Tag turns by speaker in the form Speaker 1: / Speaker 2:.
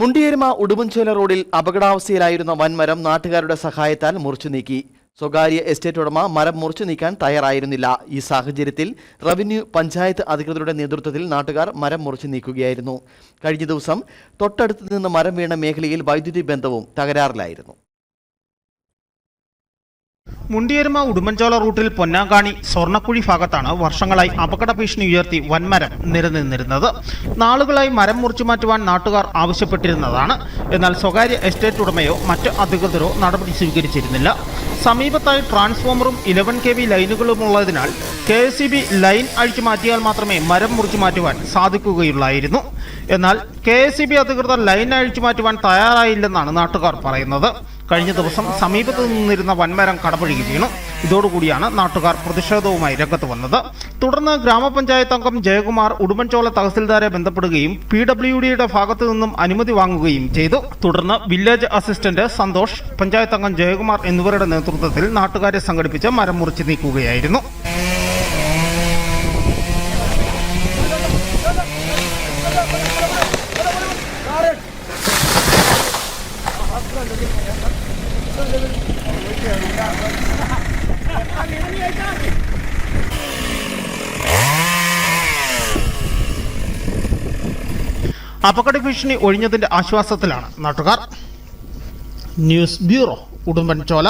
Speaker 1: മുണ്ടിയേരുമ ഉടുമ്പൻചോല റോഡിൽ അപകടാവസ്ഥയിലായിരുന്ന വൻമരം നാട്ടുകാരുടെ സഹായത്താൽ മുറിച്ചു നീക്കി. സ്വകാര്യ എസ്റ്റേറ്റ് ഉടമ മരം മുറിച്ചു നീക്കാൻ തയ്യാറായിരുന്നില്ല. ഈ സാഹചര്യത്തിൽ റവന്യൂ പഞ്ചായത്ത് അധികൃതരുടെ നേതൃത്വത്തിൽ നാട്ടുകാർ മരം മുറിച്ചു നീക്കുകയായിരുന്നു. കഴിഞ്ഞ ദിവസം തൊട്ടടുത്ത് നിന്ന് മരം വീണ മേഖലയിൽ വൈദ്യുതി ബന്ധവും തകരാറിലായിരുന്നു.
Speaker 2: മുണ്ടിയരുമ ഉടുമ്പൻചോല റൂട്ടിൽ പൊന്നാങ്കാണി സ്വർണക്കുഴി ഭാഗത്താണ് വർഷങ്ങളായി അപകട ഭീഷണി ഉയർത്തി വൻമരം നിലനിന്നിരുന്നത്. നാളുകളായി മരം മുറിച്ചു മാറ്റുവാൻ നാട്ടുകാർ ആവശ്യപ്പെട്ടിരുന്നതാണ്. എന്നാൽ സ്വകാര്യ എസ്റ്റേറ്റ് ഉടമയോ മറ്റ് അധികൃതരോ നടപടി സ്വീകരിച്ചിരുന്നില്ല. സമീപത്തായി ട്രാൻസ്ഫോമറും ഇലവൻ കെ വി ലൈനുകളുമുള്ളതിനാൽ കെ എസ് ബി ലൈൻ അഴിച്ചു മാറ്റിയാൽ മാത്രമേ മരം മുറിച്ചു മാറ്റുവാൻ സാധിക്കുകയുള്ളായിരുന്നു. എന്നാൽ കെ എസ് ബി അധികൃതർ ലൈൻ അഴിച്ചു മാറ്റുവാൻ തയ്യാറായില്ലെന്നാണ് നാട്ടുകാർ പറയുന്നത്. കഴിഞ്ഞ ദിവസം സമീപത്ത് നിന്നിരുന്ന വൻമരം കടപുഴകി വീണു. ഇതോടുകൂടിയാണ് നാട്ടുകാർ പ്രതിഷേധവുമായി രംഗത്ത് വന്നത്. തുടർന്ന് ഗ്രാമപഞ്ചായത്ത് അംഗം ജയകുമാർ ഉടുമ്പൻചോല തഹസിൽദാരെ ബന്ധപ്പെടുകയും പി ഡബ്ല്യു ഡിയുടെ ഭാഗത്തു നിന്നും അനുമതി വാങ്ങുകയും ചെയ്തു. തുടർന്ന് വില്ലേജ് അസിസ്റ്റന്റ് സന്തോഷ് പഞ്ചായത്ത് അംഗം ജയകുമാർ എന്നിവരുടെ നേതൃത്വത്തിൽ നാട്ടുകാരെ സംഘടിപ്പിച്ച് മരം മുറിച്ച് നീക്കുകയായിരുന്നു. അപകട ഭീഷണി ഒഴിഞ്ഞതിന്റെ ആശ്വാസത്തിലാണ് നാട്ടുകാർ. News bureau Udumbanchola.